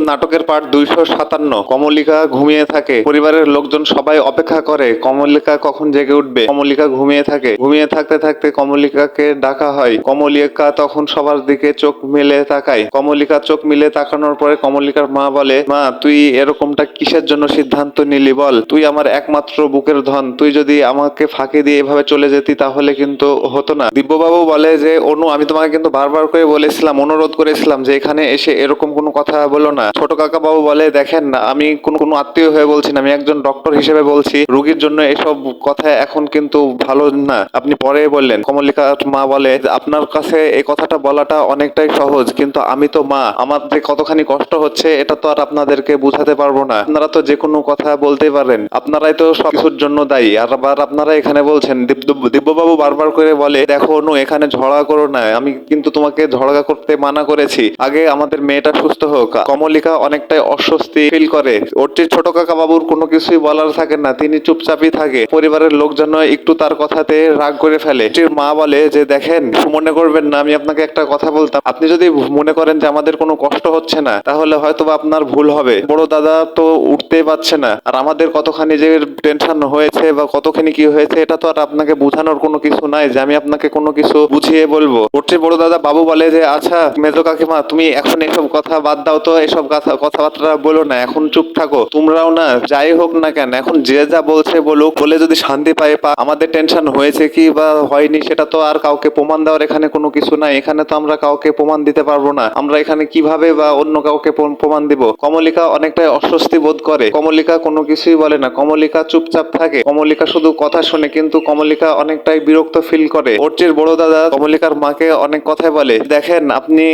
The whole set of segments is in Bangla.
বাস্তব নাটকের পার্ট দুইশো সাতান্ন। কমলিকা ঘুমিয়ে থাকে। পরিবারের লোকজন সবাই অপেক্ষা করে, কমলিকা কখন জেগে উঠবে? কমলিকা ঘুমিয়ে থাকে। ঘুমিয়ে থাকতে থাকতে কমলিকাকে ডাকা হয়। কমলিকা তখন সবার দিকে চোখ মেলে তাকায়। কমলিকা চোখ মিলে তাকানোর পরে কমলিকার মা বলে, মা, তুই এরকমটা কিসের জন্য সিদ্ধান্ত নিলি বল? তুই আমার একমাত্র বুকের ধন। তুই যদি আমাকে ফাঁকি দিয়ে এভাবে চলে যেতি তাহলে কিন্তু হতো না। দিব্যবাবু বলে যে, অনু, আমি তোমাকে কিন্তু বারবার করে বলেছিলাম, অনুরোধ করেছিলাম যে এখানে এসে এরকম কোনো কথা বলো না। ছোট কাকা বাবু বলে, দেখেন আমি কোন, কোনো আত্মীয় হয়ে বলছি না, আমি একজন ডক্টর হিসেবে বলছি। রুগীর জন্য এসব কথা এখন কিন্তু ভালো না। আপনি পরে বললেন, কমলিকা মা বলে, আপনার কাছে এই কথাটা বলাটা অনেকটাই সহজ, কিন্তু আমি তো মা, আমার যে কতখানি কষ্ট হচ্ছে, এটা তো আর আপনাদেরকে বুঝাতে পারব না। আপনারা তো যে কোনো কথা বলতেই পারেন। আপনারাই তো সব কিছুর জন্য দায়ী। আর আবার আপনারা এখানে বলছেন দিব্যবাবু বারবার করে বলে, দেখো অনু, এখানে ঝগড়া করো না, আমি কিন্তু তোমাকে ঝগড়া করতে মানা করেছি। আগে আমাদের মেয়েটা সুস্থ হোক। কমলিকা অনেকটাই অস্বস্তি ফিল করে। ওরটির ছোট কাকা বাবুর কোনো কিছুই বলার থাকে না। তিনি চুপচাপই থাকে। পরিবারের লোকজন একটু তার কথাতে রাগ করে ফেলে। মা বলে যে, দেখেন, মনে করবেন না, আমি আপনাকে একটা কথা বলতাম। আপনি যদি মনে করেন যে আমাদের কোনো কষ্ট হচ্ছে না, তাহলে হয়তো আপনার ভুল হবে। বড় দাদা তো উঠতেই পারছে না। আর আমাদের কতখানি যে টেনশন হয়েছে বা কতখানি কি হয়েছে, এটা তো আর আপনাকে বোঝানোর কোনো কিছু নাই যে আমি আপনাকে কোনো কিছু বুঝিয়ে বলব। ওর চেয়ে বড় দাদা বাবু বলে যে আচ্ছা মেজো কাকিমা, তুমি এখন এসব কথা বাদ দাও তো, এসব কথা কথাবার্তা বলো না, এখন চুপ থাকো। তোমরাও না, যাই হোক না কেন, এখন যে যা বলছে বলুক, বলে যদি শান্তি পায়, পা আমাদের টেনশন হয়েছে কি বা হয়নি, সেটা তো আর কাউকে প্রমাণ দেওয়ার এখানে কোনো কিছু নাই। এখানে তো আমরা কাউকে প্রমাণ দিতে পারব না। আমরা এখানে কীভাবে বা অন্য কাউকে প্রমাণ দিব? কমলিকা অনেকটাই অস্বস্তি বোধ করে। কমলিকা কোনো কিছুই বলে না। কমলিকা চুপচাপ থাকে। কমলিকা শুধু কথা শুনে, কিন্তু কমলিকা অনেকটাই বিরক্ত ফিল করে। ওরটির বড় দাদা কমলিকার মাকে অনেক কথাই বলে। দেখেন, আপনি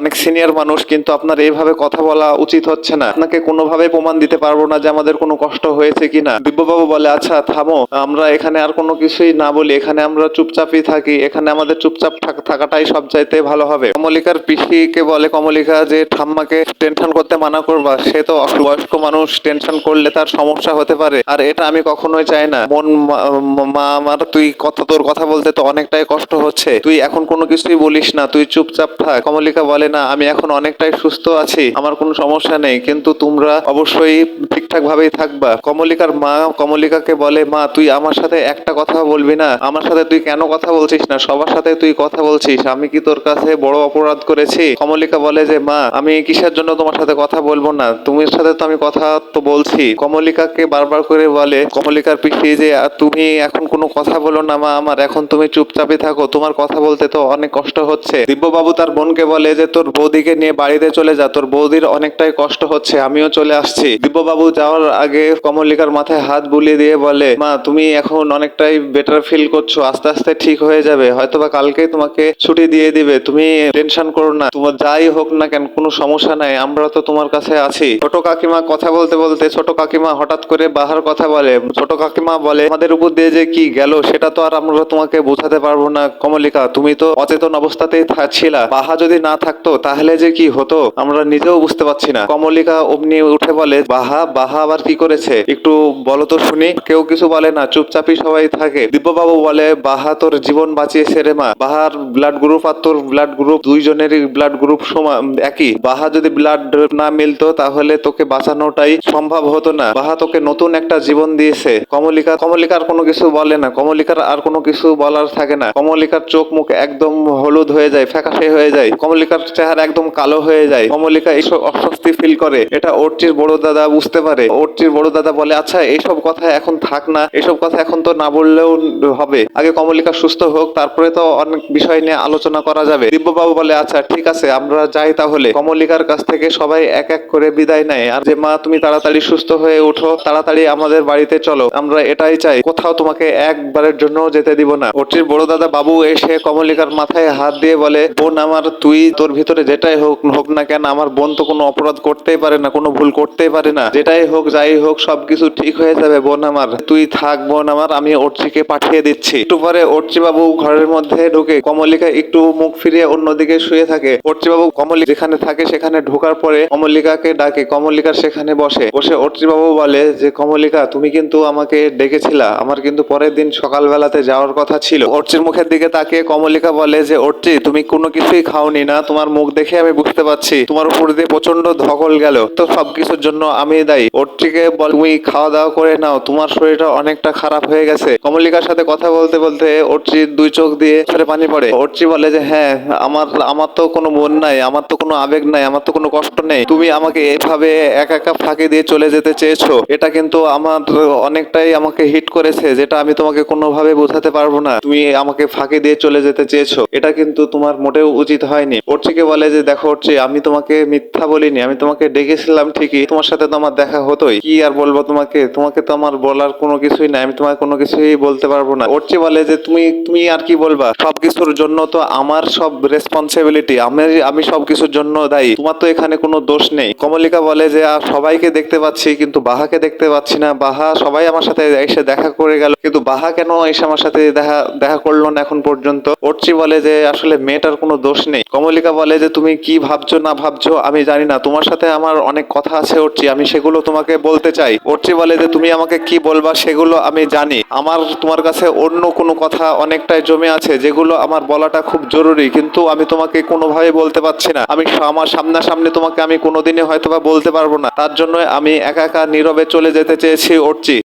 অনেক সিনিয়র মানুষ, কিন্তু আপনার এইভাবে কথা বলা উচিত হচ্ছে না। আপনাকে কোনোভাবে প্রমাণ দিতে পারব না যে আমাদের কোনো কষ্ট হয়েছে কিনা। দিব্যবাবু বলে আচ্ছা থামো। আমরা এখানে আর কোনো কিছুই না বলি। এখানে আমরা চুপচাপই থাকি। এখানে আমাদের চুপচাপ থাকাটাই সব চাইতে ভালো হবে। কমলিকার পিসিকে বলে, কমলিকা, যে ঠাম্মাকে টেনশন করতে মানা করবা, সে তো বয়স্ক মানুষ। টেনশন করলে তার সমস্যা হতে পারে। আর এটা আমি কখনোই চাই না। মন মা- আমার তুই কথা তোর কথা বলতে তো অনেকটাই কষ্ট হচ্ছে। তুই এখন কোনো কিছুই বলিস না। তুই চুপচাপ থাক। কমলিকা বলে, না, আমি এখন অনেকটাই সুস্থ আছি। আমার কোনো সমস্যা নেই, কিন্তু তোমরা অবশ্যই ঠিকঠাক ভাবেই থাকবা। কমলিকার মা কমলিকাকে বলে, মা, তুই আমার সাথে একটা কথা বলবি না। আমার সাথে তুই কেন কথা বলছিস না? সবার সাথে তুই কথা বলছিস। আমি কি তোর কাছে বড় অপরাধ করেছি? কমলিকা বলে যে, মা, আমি কিসের জন্য তোমার সাথে কথা বলব না? তুমি সাথে তো আমি কথা তো বলছি। কমলিকাকে বারবার করে বলে, কমলিকার পিসি যে তুমি এখন কোনো কথা বলো না, মা, আমার। এখন তুমি চুপচাপে থাকো। তোমার কথা বলতে তো অনেক কষ্ট হচ্ছে। দিব্যবাবু তার বোনকে বলে যে, তোর বৌদিকে নিয়ে বাড়িতে চলে যা। তোর বৌদির অনেকটাই কষ্ট হচ্ছে, আমিও চলে আসছি। দিব্যবাবু যাওয়ার আগে কমলিকার মাথায় হাত বুলিয়ে দিয়ে বলে, মা, তুমি এখন অনেকটাই বেটার ফিল করছ, আস্তে আস্তে ঠিক হয়ে যাবে, হয়তোবা কালকেই তোমাকে ছুটি দিয়ে দিবে, তুমি টেনশন করো না, তোমার যাই হোক না কেন, কোনো সমস্যা নাই, আমরা তো তোমার কাছে আছি। ছোট কাকিমা কথা বলতে বলতে, ছোট কাকিমা হঠাৎ করে বাহার কথা বলে, ছোট কাকিমা বলে আমাদের উপর দিয়ে যে কি গেল, সেটা তো আর আমরা তোমাকে বোঝাতে পারব না, কমলিকা, তুমি তো অচেতন অবস্থাতেই ছিলা, বাহা যদি না থাকতো, তাহলে যে কি হতো, আমরা নিজেও বুঝতে পারছি না। কমলিকা অমনি উঠে বলে, বাহা বাহা আবার কি করেছে? একটু বলো তো শুনি। কেউ কিছু বলে না, চুপচাপই সবাই থাকে। দিব্যবাবু বলে, বাহা, তোর জীবন বাঁচিয়েছে রে মা। বাহার ব্লাড গ্রুপ আর তোর ব্লাড গ্রুপ দুইজনেরই ব্লাড গ্রুপ সমান, একই। বাহা যদি ব্লাড না মিলতো, তাহলে তোকে বাঁচানোটাই সম্ভব হতো না। বাহা তোকে নতুন একটা জীবন দিয়েছে। কমলিকা কমলিকার কোনো কিছু বলে না। কমলিকার আর কোনো কিছু বলার থাকে না। কমলিকার চোখ মুখ একদম হলুদ হয়ে যায়, ফ্যাকাশে হয়ে যায়। কমলিকার চেহারা একদম কালো হয়ে যায়। কমলিকা এইসব অস্বস্তি ফিল করে। এটা ওরটির বড় দাদা বুঝতে পারে। ওরটির বড় দাদা বলে আচ্ছা এইসব কথা এখন থাক না। এসব কথা এখন তো না বললেও হবে। আগে কমলিকা সুস্থ হোক, তারপরে তো অনেক বিষয় নিয়ে আলোচনা করা যাবে। দিব্যবাবু বলে আচ্ছা ঠিক আছে, আমরা যাই তাহলে। কমলিকার কাছ থেকে সবাই এক এক করে বিদায় নেয়। আর যে মা, তুমি তাড়াতাড়ি সুস্থ হয়ে ওঠো। তাড়াতাড়ি আমাদের বাড়িতে চলো। আমরা এটাই চাই। কোথাও তোমাকে একবারের জন্য যেতে দিব না। ওটির বড় দাদা বাবু এসে কমলিকার মাথায় হাত দিয়ে বলে, বোন আমার, তুই তোর ভিতরে যেটাই হোক হোক না কেন, আমার বোন তো কোনো অপরাধ করতেই পারে না, কোনো ভুল করতেই পারে না। যেটাই হোক, যাই হোক, সবকিছু ঠিক হয়ে যাবে বোন আমার। তুই থাক বোন আমার, আমি অর্চিকে পাঠিয়ে দিচ্ছি। একটু পরে অর্চি বাবু ঘরের মধ্যে ঢুকে কমলিকা একটু মুখ ফিরিয়ে অন্যদিকে শুয়ে থাকে। অর্চি বাবু কমলি যেখানে থাকে সেখানে ঢোকার পরে কমলিকাকে ডাকে। কমলিকা সেখানে বসে। বসে অর্চি বাবু বলে যে, কমলিকা, তুমি কিন্তু আমাকে ডেকেছিলা। আমার কিন্তু পরের দিন সকালবেলাতে যাওয়ার কথা ছিল। অর্চির মুখের দিকে তাকিয়ে কমলিকা বলে যে অর্চি তুমি কোনো কিছুই খাওনি না। তোমার মুখ দেখে আমি বুঝতে পারছি। তোমার উপর দিয়ে প্রচণ্ড প্রচণ্ড ধকল গেল। তো সবকিছুর জন্য আমি দায়ী। অর্চিকে বল, তুমি খাওয়া দাওয়া করে নাও। তোমার শরীরটা অনেকটা খারাপ হয়ে গেছে। কমলিকার সাথে কথা বলতে বলতে অর্চির দুই চোখ দিয়ে চোখে পানি পড়ে। অর্চি বলে যে হ্যাঁ আমার আমার তো কোনো মন নাই, আমার তো কোনো আবেগ নাই, আমার তো কোনো কষ্ট নেই। তুমি আমাকে এভাবে একা একা ফাঁকি দিয়ে চলে যেতে চেয়েছো। এটা কিন্তু আমার অনেকটাই আমাকে হিট করেছে, যেটা আমি তোমাকে কোনোভাবে বোঝাতে পারব না। তুমি আমাকে ফাঁকি দিয়ে চলে যেতে চেয়েছো। এটা কিন্তু তোমার মোটেও উচিত হয়নি। অর্চিকে বলে যে, দেখো অর্চি, আমি তোমাকে মিথ্যা বলিনি আমি তোমাকে ডেকেছিলাম ঠিকই। তোমার সাথে তো আমার দেখা হতোই। কি আর বলব তোমাকে? তোমাকে তো আমার বলার কোনো কিছুই নাই। আমি তোমাকে কোনো কিছুই বলতে পারব না। অর্চি বলে যে তুমি তুমি আর কি বলবা? সবকিছুর জন্য তো আমার সব রেসপন্সিবিলিটি আমি আমি সবকিছুর জন্য দায়ী। তোমার তো এখানে কোনো দোষ নেই। কমলিকা বলে যে আহ, সবাইকে দেখতে পাচ্ছি কিন্তু বাহাকে দেখতে পাচ্ছি না। বাহা সবাই আমার সাথে এসে দেখা করে গেল। কিন্তু বাহা কেন এসে আমার সাথে দেখা দেখা করল না এখন পর্যন্ত? অর্চি বলে যে আসলে মেয়েটার কোনো দোষ নেই। কমলিকা বলে যে তুমি কি ভাবছ না ভাবছ আমি জানি না তোমার সাথে আমার অনেক কথা আছে, অর্চি। আমি সেগুলো তোমাকে বলতে চাই। অর্চি বলে যে, তুমি আমাকে কি বলবা সেগুলো আমি জানি। আমার, তোমার কাছে অন্য কোনো কথা অনেকটাই জমে আছে, যেগুলো আমার বলাটা খুব জরুরি। কিন্তু আমি তোমাকে কোনোভাবে বলতে পারছি না। আমি আমার সামনাসামনি তোমাকে আমি কোনোদিনই হয়তো বা বলতে পারব না। তার জন্য আমি একা একা নীরবে চলে যেতে চেয়েছি, অর্চি।